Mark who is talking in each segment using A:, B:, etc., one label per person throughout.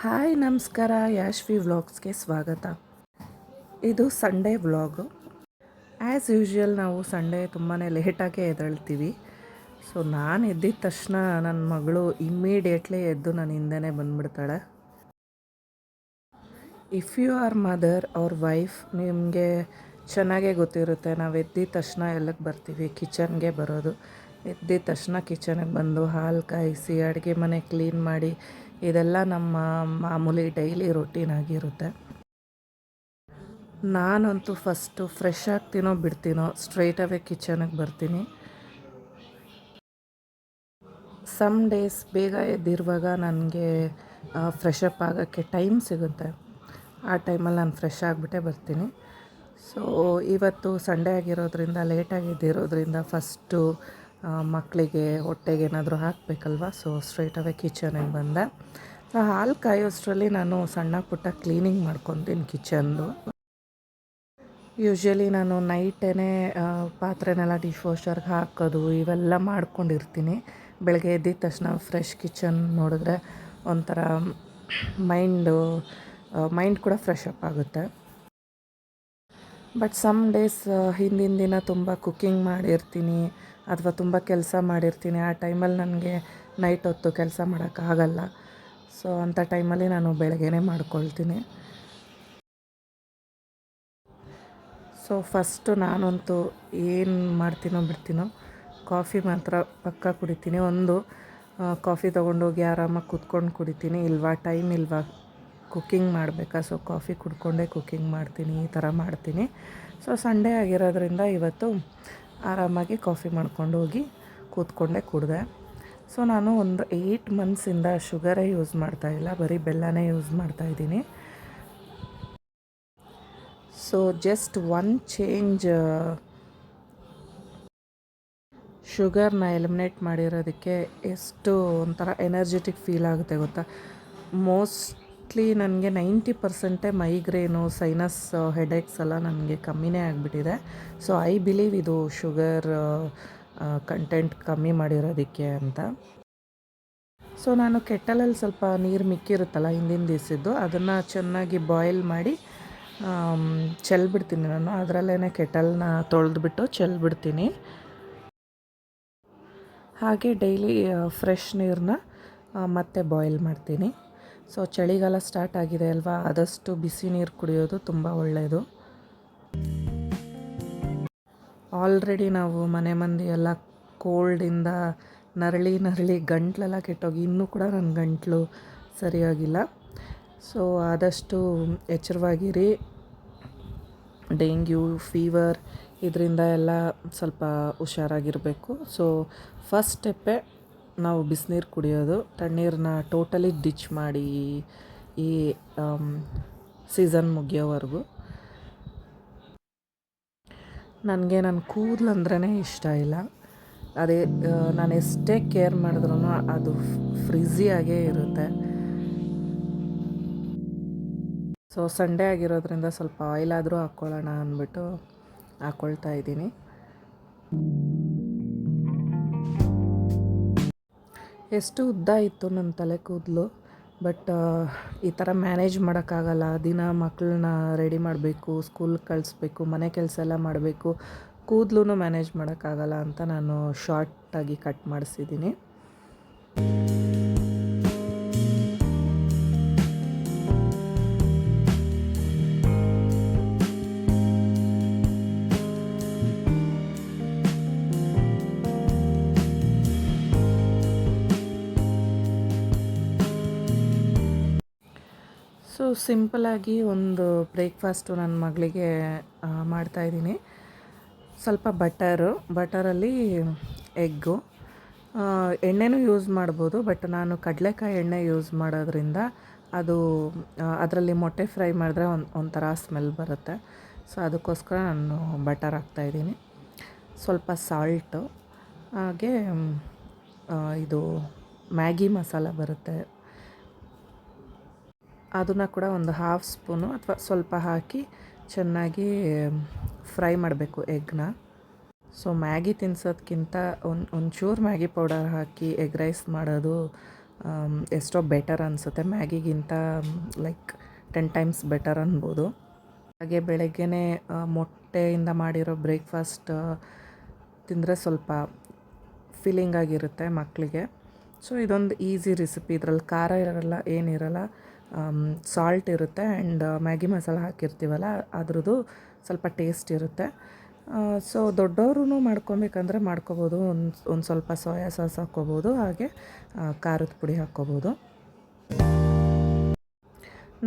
A: Hi, ನಮಸ್ಕಾರ. ಯಾಶ್ವಿ ವ್ಲಾಗ್ಸ್ಗೆ ಸ್ವಾಗತ. ಇದು ಸಂಡೇ ವ್ಲಾಗು. ಆ್ಯಸ್ ಯೂಶ್ವಲ್ ನಾವು ಸಂಡೇ ತುಂಬಾ ಲೇಟಾಗೆ ಎದಳ್ತೀವಿ ಸೊ ನಾನು ಎದ್ದಿದ ತಕ್ಷಣ ನನ್ನ ಮಗಳು ಇಮ್ಮಿಡಿಯೇಟ್ಲಿ ಎದ್ದು ನನ್ನ ಹಿಂದೆನೇ ಬಂದ್ಬಿಡ್ತಾಳೆ. ಇಫ್ ಯು ಆರ್ ಮದರ್ ಅವ್ರ ವೈಫ್ ನಿಮಗೆ ಚೆನ್ನಾಗೇ ಗೊತ್ತಿರುತ್ತೆ. ನಾವು ಎದ್ದಿದ ತಕ್ಷಣ ಎಲ್ಲಕ್ಕೆ ಬರ್ತೀವಿ. ಕಿಚನ್ಗೆ ಬರೋದು. ಎದ್ದಿದ ತಕ್ಷಣ ಕಿಚನಿಗೆ ಬಂದು ಹಾಲು ಕಾಯಿಸಿ, ಅಡುಗೆ ಮನೆ ಕ್ಲೀನ್ ಮಾಡಿ ಇದೆಲ್ಲ ನಮ್ಮ ಮಾಮೂಲಿ ಡೈಲಿ ರೊಟೀನ್ ಆಗಿರುತ್ತೆ. ನಾನಂತೂ ಫಸ್ಟು ಫ್ರೆಶ್ ಆಗ್ತೀನೋ ಬಿಡ್ತೀನೋ ಸ್ಟ್ರೈಟ್ ಅವೇ ಕಿಚನಿಗೆ ಬರ್ತೀನಿ. ಸಮ್ ಡೇಸ್ ಬೇಗ ಎದ್ದಿರುವಾಗ ನನಗೆ ಫ್ರೆಶಪ್ ಆಗೋಕ್ಕೆ ಟೈಮ್ ಸಿಗುತ್ತೆ. ಆ ಟೈಮಲ್ಲಿ ನಾನು ಫ್ರೆಶ್ ಆಗಿಬಿಟ್ಟೆ ಬರ್ತೀನಿ. ಸೊ ಇವತ್ತು ಸಂಡೇ ಆಗಿರೋದ್ರಿಂದ ಲೇಟಾಗಿ ಎದ್ದಿರೋದ್ರಿಂದ ಫಸ್ಟು ಮಕ್ಕಳಿಗೆ ಹೊಟ್ಟೆಗೆ ಏನಾದರೂ ಹಾಕಬೇಕಲ್ವ? ಸೊ ಸ್ಟ್ರೈಟ್ ಅವೇ ಕಿಚನಿಗೆ ಬಂದೆ. ಹಾಲು ಕಾಯೋಷ್ಟರಲ್ಲಿ ನಾನು ಸಣ್ಣ ಪುಟ್ಟ ಕ್ಲೀನಿಂಗ್ ಮಾಡ್ಕೊತೀನಿ ಕಿಚನ್ದು ಯೂಶ್ವಲಿ ನಾನು ನೈಟೇ ಪಾತ್ರೆನೆಲ್ಲ ಡಿಶ್ ವಾಷರ್ಗೆ ಹಾಕೋದು, ಇವೆಲ್ಲ ಮಾಡ್ಕೊಂಡಿರ್ತೀನಿ. ಬೆಳಗ್ಗೆ ಎದ್ದಿದ ತಕ್ಷಣ ಫ್ರೆಶ್ ಕಿಚನ್ ನೋಡಿದ್ರೆ ಒಂಥರ ಮೈಂಡು ಮೈಂಡ್ ಕೂಡ ಫ್ರೆಶ್ ಅಪ್ ಆಗುತ್ತೆ. ಬಟ್ ಸಮ್ ಡೇಸ್ ಹಿಂದಿನ ದಿನ ತುಂಬ ಕುಕ್ಕಿಂಗ್ ಮಾಡಿರ್ತೀನಿ ಅಥವಾ ತುಂಬ ಕೆಲಸ ಮಾಡಿರ್ತೀನಿ. ಆ ಟೈಮಲ್ಲಿ ನನಗೆ ನೈಟ್ ಹೊತ್ತು ಕೆಲಸ ಮಾಡೋಕ್ಕಾಗಲ್ಲ ಸೊ ಅಂಥ ಟೈಮಲ್ಲಿ ನಾನು ಬೆಳಗ್ಗೆನೇ ಮಾಡ್ಕೊಳ್ತೀನಿ. ಸೊ ಫಸ್ಟು ನಾನಂತೂ ಏನು ಮಾಡ್ತೀನೋ ಬಿಡ್ತೀನೋ ಕಾಫಿ ಮಾತ್ರ ಪಕ್ಕ ಕುಡಿತೀನಿ. ಒಂದು ಕಾಫಿ ತೊಗೊಂಡೋಗಿ ಆರಾಮಾಗಿ ಕುತ್ಕೊಂಡು ಕುಡಿತೀನಿ. ಇಲ್ವಾ ಟೈಮ್ ಇಲ್ವಾ? ಕುಕ್ಕಿಂಗ್ ಮಾಡಬೇಕಾ? ಸೊ ಕಾಫಿ ಕುಡ್ಕೊಂಡೇ ಕುಕ್ಕಿಂಗ್ ಮಾಡ್ತೀನಿ, ಈ ಥರ ಮಾಡ್ತೀನಿ. ಸೊ ಸಂಡೇ ಆಗಿರೋದ್ರಿಂದ ಇವತ್ತು ಆರಾಮಾಗಿ ಕಾಫಿ ಮಾಡ್ಕೊಂಡು ಹೋಗಿ ಕೂತ್ಕೊಂಡೇ ಕುಡಿದೆ. ಸೊ ನಾನು ಒಂದು ಏಯ್ಟ್ ಮಂತ್ಸಿಂದ ಶುಗರೇ ಯೂಸ್ ಮಾಡ್ತಾಯಿಲ್ಲ ಬರೀ ಬೆಲ್ಲನೇ ಯೂಸ್ ಮಾಡ್ತಾಯಿದ್ದೀನಿ ಸೊ ಜಸ್ಟ್ ಒನ್ ಚೇಂಜ್ ಶುಗರ್ನ ಎಲಿಮಿನೇಟ್ ಮಾಡಿರೋದಕ್ಕೆ ಎಷ್ಟು ಒಂಥರ ಎನರ್ಜೆಟಿಕ್ ಫೀಲ್ ಆಗುತ್ತೆ ಗೊತ್ತಾ? ಮೋಸ್ಟ್ಲಿ ನನಗೆ ನೈಂಟಿ ಪರ್ಸೆಂಟೇ ಮೈಗ್ರೇನು ಸೈನಸ್ ಹೆಡೇಕ್ಸ್ ಎಲ್ಲ ನನಗೆ ಕಮ್ಮಿನೇ ಆಗಿಬಿಟ್ಟಿದೆ. ಸೊ ಐ ಬಿಲೀವ್ ಇದು ಶುಗರ್ ಕಂಟೆಂಟ್ ಕಮ್ಮಿ ಮಾಡಿರೋದಕ್ಕೆ ಅಂತ. ಸೊ ನಾನು ಕೆಟ್ಟಲಲ್ಲಿ ಸ್ವಲ್ಪ ನೀರು ಮಿಕ್ಕಿರುತ್ತಲ್ಲ ಹಿಂದಿನ ದಿವಸದ್ದು, ಅದನ್ನು ಚೆನ್ನಾಗಿ ಬಾಯ್ಲ್ ಮಾಡಿ ಚೆಲ್ಬಿಡ್ತೀನಿ ನಾನು. ಅದರಲ್ಲೇ ಕೆಟಲ್ನ ತೊಳೆದ್ಬಿಟ್ಟು ಚೆಲ್ಬಿಡ್ತೀನಿ. ಹಾಗೆ ಡೈಲಿ ಫ್ರೆಶ್ ನೀರನ್ನ ಮತ್ತೆ ಬಾಯ್ಲ್ ಮಾಡ್ತೀನಿ. ಸೊ ಚಳಿಗಾಲ ಸ್ಟಾರ್ಟ್ ಆಗಿದೆ ಅಲ್ವಾ? ಆದಷ್ಟು ಬಿಸಿ ನೀರು ಕುಡಿಯೋದು ತುಂಬ ಒಳ್ಳೆಯದು ಆಲ್ರೆಡಿ ನಾವು ಮನೆ ಮಂದಿ ಎಲ್ಲ ಕೋಲ್ಡಿಂದ ನರಳಿ ನರಳಿ ಗಂಟ್ಲೆಲ್ಲ ಕೆಟ್ಟೋಗಿ ಇನ್ನೂ ಕೂಡ ನನ್ನ ಗಂಟಲು ಸರಿಯಾಗಿಲ್ಲ. ಸೊ ಆದಷ್ಟು ಎಚ್ಚರವಾಗಿರಿ. ಡೆಂಗ್ಯೂ ಫೀವರ್ ಇದರಿಂದ ಎಲ್ಲ ಸ್ವಲ್ಪ ಹುಷಾರಾಗಿರಬೇಕು. ಸೊ ಫಸ್ಟ್ ಸ್ಟೆಪ್ಪೇ ನಾವು ಬಿಸಿನೀರು ಕುಡಿಯೋದು, ತಣ್ಣೀರನ್ನ ಟೋಟಲಿ ಡಿಚ್ ಮಾಡಿ ಈ ಸೀಸನ್ ಮುಗಿಯೋವರೆಗೂ. ನನಗೆ ನನ್ನ ಕೂದಲು ಅಂದ್ರೇ ಇಷ್ಟ ಇಲ್ಲ. ಅದೇ ನಾನು ಎಷ್ಟೇ ಕೇರ್ ಮಾಡಿದ್ರೂ ಅದು ಫ್ರಿಝಿಯಾಗೇ ಇರುತ್ತೆ. ಸೊ ಸಂಡೇ ಆಗಿರೋದ್ರಿಂದ ಸ್ವಲ್ಪ ಆಯಿಲ್ ಆದರೂ ಹಾಕ್ಕೊಳ್ಳೋಣ ಅಂದ್ಬಿಟ್ಟು ಹಾಕ್ಕೊಳ್ತಾ ಇದ್ದೀನಿ. ಎಷ್ಟು ಉದ್ದ ಇತ್ತು ನನ್ನ ತಲೆ ಕೂದಲು, ಬಟ್ ಈ ಥರ ಮ್ಯಾನೇಜ್ ಮಾಡೋಕ್ಕಾಗಲ್ಲ. ದಿನ ಮಕ್ಕಳನ್ನ ರೆಡಿ ಮಾಡಬೇಕು ಸ್ಕೂಲ್ಗೆ ಕಳಿಸ್ಬೇಕು, ಮನೆ ಕೆಲಸ ಎಲ್ಲ ಮಾಡಬೇಕು. ಕೂದಲು ಮ್ಯಾನೇಜ್ ಮಾಡೋಕ್ಕಾಗಲ್ಲ ಅಂತ ನಾನು ಶಾರ್ಟಾಗಿ ಕಟ್ ಮಾಡಿಸಿದ್ದೀನಿ. ಸೊ ಸಿಂಪಲಾಗಿ ಒಂದು ಬ್ರೇಕ್ಫಾಸ್ಟು ನನ್ನ ಮಗಳಿಗೆ ಮಾಡ್ತಾಯಿದ್ದೀನಿ ಸ್ವಲ್ಪ ಬಟರು, ಬಟರಲ್ಲಿ ಎಗ್ಗು ಎಣ್ಣೆನೂ ಯೂಸ್ ಮಾಡ್ಬೋದು, ಬಟ್ ನಾನು ಕಡಲೆಕಾಯಿ ಎಣ್ಣೆ ಯೂಸ್ ಮಾಡೋದ್ರಿಂದ ಅದು ಅದರಲ್ಲಿ ಮೊಟ್ಟೆ ಫ್ರೈ ಮಾಡಿದ್ರೆ ಒಂದು ಒಂಥರ ಸ್ಮೆಲ್ ಬರುತ್ತೆ. ಸೊ ಅದಕ್ಕೋಸ್ಕರ ನಾನು ಬಟರ್ ಹಾಕ್ತಾಯಿದ್ದೀನಿ ಸ್ವಲ್ಪ ಸಾಲ್ಟು, ಹಾಗೆ ಇದು ಮ್ಯಾಗಿ ಮಸಾಲ ಬರುತ್ತೆ. ಅದನ್ನು ಕೂಡ ಒಂದು ಹಾಫ್ ಸ್ಪೂನು ಅಥವಾ ಸ್ವಲ್ಪ ಹಾಕಿ ಚೆನ್ನಾಗಿ ಫ್ರೈ ಮಾಡಬೇಕು ಎಗ್ನ. ಸೊ ಮ್ಯಾಗಿ ತಿನ್ಸೋದಕ್ಕಿಂತ ಒಂದು, ಒಂಚೂರು ಮ್ಯಾಗಿ ಪೌಡರ್ ಹಾಕಿ ಎಗ್ ರೈಸ್ ಮಾಡೋದು ಎಷ್ಟೋ ಬೆಟರ್ ಅನಿಸುತ್ತೆ. ಮ್ಯಾಗಿಗಿಂತ ಲೈಕ್ ಟೆನ್ ಟೈಮ್ಸ್ ಬೆಟರ್ ಅನ್ಬೋದು. ಹಾಗೆ ಬೆಳಗ್ಗೆನೇ ಮೊಟ್ಟೆಯಿಂದ ಮಾಡಿರೋ ಬ್ರೇಕ್ಫಾಸ್ಟ್ ತಿಂದರೆ ಸ್ವಲ್ಪ ಫೀಲಿಂಗ್ ಆಗಿರುತ್ತೆ ಮಕ್ಕಳಿಗೆ ಸೊ ಇದೊಂದು ಈಸಿ ರೆಸಿಪಿ ಇದರಲ್ಲಿ ಖಾರ ಇರಲ್ಲ, ಏನಿರಲ್ಲ. ಸಾಲ್ಟ್ ಇರುತ್ತೆ ಆ್ಯಂಡ್ ಮ್ಯಾಗಿ ಮಸಾಲ ಹಾಕಿರ್ತೀವಲ್ಲ, ಅದ್ರದ್ದು ಸ್ವಲ್ಪ ಟೇಸ್ಟ್ ಇರುತ್ತೆ. ಸೊ ದೊಡ್ಡವರು ಮಾಡ್ಕೊಬೇಕಂದ್ರೆ ಮಾಡ್ಕೋಬೋದು, ಒಂದು ಒಂದು ಸ್ವಲ್ಪ ಸೋಯಾ ಸಾಸ್ ಹಾಕ್ಕೋಬೋದು, ಹಾಗೆ ಖಾರದ ಪುಡಿ ಹಾಕ್ಕೋಬೋದು.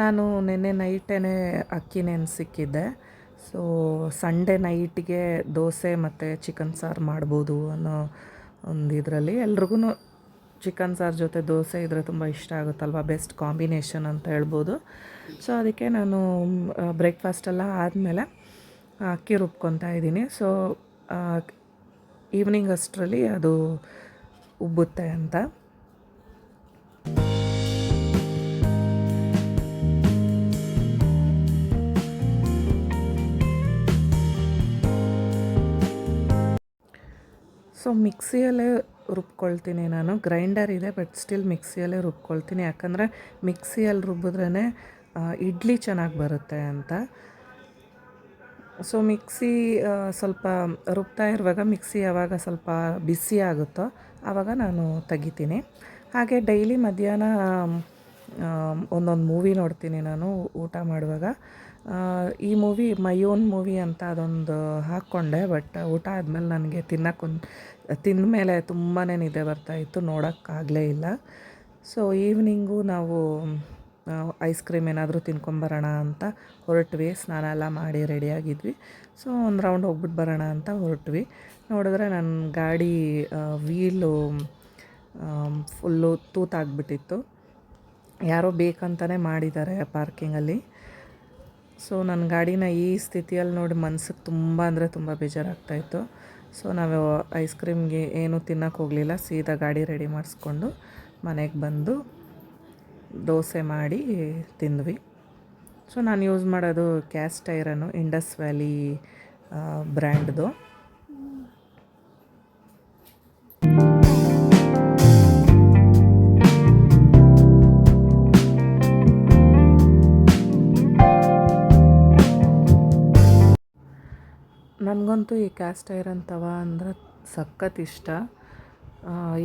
A: ನಾನು ನಿನ್ನೆ ನೈಟೇ ಅಕ್ಕಿ ನೆನೆಸಿಕ್ಕಿದ್ದೆ ಸೊ ಸಂಡೇ ನೈಟ್ಗೆ ದೋಸೆ ಮತ್ತು ಚಿಕನ್ ಸಾರು ಮಾಡ್ಬೋದು ಅನ್ನೋ ಒಂದು ಇದರಲ್ಲಿ ಎಲ್ರಿಗೂ ಚಿಕನ್ ಸಾರು ಜೊತೆ ದೋಸೆ ಇದ್ದರೆ ತುಂಬ ಇಷ್ಟ ಆಗುತ್ತಲ್ವ? ಬೆಸ್ಟ್ ಕಾಂಬಿನೇಷನ್ ಅಂತ ಹೇಳ್ಬೋದು. ಸೊ ಅದಕ್ಕೆ ನಾನು ಬ್ರೇಕ್ಫಾಸ್ಟೆಲ್ಲ ಆದಮೇಲೆ ಅಕ್ಕಿ ರುಬ್ಕೊತಾ ಇದ್ದೀನಿ. ಸೊ ಈವ್ನಿಂಗ್ ಅಷ್ಟರಲ್ಲಿ ಅದು ಉಬ್ಬುತ್ತೆ ಅಂತ. ಸೊ ಮಿಕ್ಸಿಯಲ್ಲೇ ರುಬ್ಕೊಳ್ತೀನಿ ನಾನು. ಗ್ರೈಂಡರ್ ಇದೆ, ಬಟ್ ಸ್ಟಿಲ್ ಮಿಕ್ಸಿಯಲ್ಲೇ ರುಬ್ಕೊಳ್ತೀನಿ. ಯಾಕಂದರೆ ಮಿಕ್ಸಿಯಲ್ಲಿ ರುಬ್ಬಿದ್ರೇ ಇಡ್ಲಿ ಚೆನ್ನಾಗಿ ಬರುತ್ತೆ ಅಂತ. ಸೊ, ಮಿಕ್ಸಿ ಸ್ವಲ್ಪ ರುಬ್ತಾ ಇರುವಾಗ ಮಿಕ್ಸಿ ಯಾವಾಗ ಸ್ವಲ್ಪ ಬಿಸಿ ಆಗುತ್ತೋ ಆವಾಗ ನಾನು ತೆಗಿತೀನಿ. ಹಾಗೆ ಡೈಲಿ ಮಧ್ಯಾಹ್ನ ಒಂದೊಂದು ಮೂವಿ ನೋಡ್ತೀನಿ ನಾನು ಊಟ ಮಾಡುವಾಗ. ಈ ಮೂವಿ ಮೈಯೋನ್ ಮೂವಿ ಅಂತ ಅದೊಂದು ಹಾಕ್ಕೊಂಡೆ ಬಟ್ ಊಟ ಆದಮೇಲೆ ನನಗೆ ತಿನ್ನಕ್ಕೊಂದು ತಿಂದ ಮೇಲೆ ತುಂಬಾ ನಿದ್ದೆ ಬರ್ತಾಯಿತ್ತು ನೋಡೋಕ್ಕಾಗಲೇ ಇಲ್ಲ. ಸೊ ಈವ್ನಿಂಗು ನಾವು ಐಸ್ ಕ್ರೀಮ್ ಏನಾದರೂ ತಿನ್ಕೊಂಬರೋಣ ಅಂತ ಹೊರಟ್ವಿ. ಸ್ನಾನ ಎಲ್ಲ ಮಾಡಿ ರೆಡಿಯಾಗಿದ್ವಿ ಸೊ ಒಂದು ರೌಂಡ್ ಹೋಗ್ಬಿಟ್ಟು ಬರೋಣ ಅಂತ ಹೊರಟ್ವಿ. ನೋಡಿದ್ರೆ ನನ್ನ ಗಾಡಿ ವೀಲು ಫುಲ್ಲು ತೂತಾಗ್ಬಿಟ್ಟಿತ್ತು. ಯಾರೋ ಬೇಕಂತಲೇ ಮಾಡಿದ್ದಾರೆ ಪಾರ್ಕಿಂಗಲ್ಲಿ ಸೊ ನನ್ನ ಗಾಡಿನ ಈ ಸ್ಥಿತಿಯಲ್ಲಿ ನೋಡಿ ಮನ್ಸಿಗೆ ತುಂಬ ಅಂದರೆ ತುಂಬ ಬೇಜಾರಾಗ್ತಾಯಿತ್ತು. ಸೊ ನಾವು ಐಸ್ ಕ್ರೀಮ್ಗೆ ಏನೂ ತಿನ್ನಕ್ಕೆ ಹೋಗಲಿಲ್ಲ, ಸೀದಾ ಗಾಡಿ ರೆಡಿ ಮಾಡಿಸ್ಕೊಂಡು ಮನೆಗೆ ಬಂದು ದೋಸೆ ಮಾಡಿ ತಿಂದ್ವಿ. ಸೊ ನಾನು ಯೂಸ್ ಮಾಡೋದು ಕ್ಯಾಸ್ಟ್ ಐರನ್ನು, ಇಂಡಸ್ ವ್ಯಾಲಿ ಬ್ರ್ಯಾಂಡ್ದು. ನನಗಂತೂ ಈ ಕ್ಯಾಸ್ಟ್ ಐರನ್ ತವ ಅಂದ್ರೆ ಸಖತ್ ಇಷ್ಟ.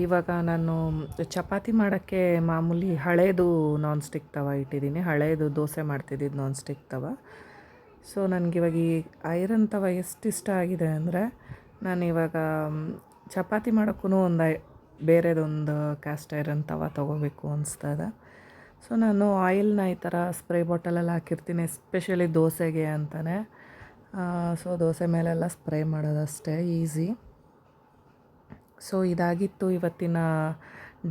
A: ಇವಾಗ ನಾನು ಚಪಾತಿ ಮಾಡೋಕ್ಕೆ ಮಾಮೂಲಿ ಹಳೇದು ನಾನ್ ಸ್ಟಿಕ್ ತವ ಇಟ್ಟಿದ್ದೀನಿ. ಹಳೇದು ದೋಸೆ ಮಾಡ್ತಿದ್ದಿದ್ದು ನಾನ್ ಸ್ಟಿಕ್ ತವ. ಸೊ ನನಗಿವಾಗ ಈ ಐರನ್ ತವ ಎಷ್ಟು ಇಷ್ಟ ಆಗಿದೆ ಅಂದರೆ ನಾನು ಇವಾಗ ಚಪಾತಿ ಮಾಡೋಕ್ಕೂ ಒಂದು ಬೇರೆದೊಂದು ಕ್ಯಾಸ್ಟ್ ಐರನ್ ತವ ತೊಗೋಬೇಕು ಅನಿಸ್ತದೆ. ಸೊ ನಾನು ಆಯಿಲ್ನ ಈ ಥರ ಸ್ಪ್ರೇ ಬಾಟಲಲ್ಲಿ ಹಾಕಿರ್ತೀನಿ ಎಸ್ಪೆಷಲಿ ದೋಸೆಗೆ ಅಂತಲೇ ಸೊ ದೋಸೆ ಮೇಲೆಲ್ಲ ಸ್ಪ್ರೇ ಮಾಡೋದಷ್ಟೇ, ಈಸಿ. ಸೊ ಇದಾಗಿತ್ತು ಇವತ್ತಿನ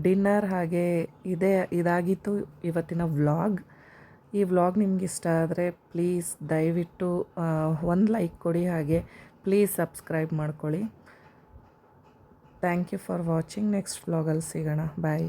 A: ಡಿನ್ನರ್, ಹಾಗೆ ಇದೇ, ಇದಾಗಿತ್ತು ಇವತ್ತಿನ ವ್ಲಾಗ್. ಈ ವ್ಲಾಗ್ ನಿಮ್ಗೆ ಇಷ್ಟ ಆದರೆ ಪ್ಲೀಸ್ ದಯವಿಟ್ಟು ಒಂದು ಲೈಕ್ ಕೊಡಿ, ಹಾಗೆ ಪ್ಲೀಸ್ ಸಬ್ಸ್ಕ್ರೈಬ್ ಮಾಡ್ಕೊಳ್ಳಿ. Thank you for watching, next ವ್ಲಾಗಲ್ಲಿ ಸಿಗೋಣ. ಬಾಯ್.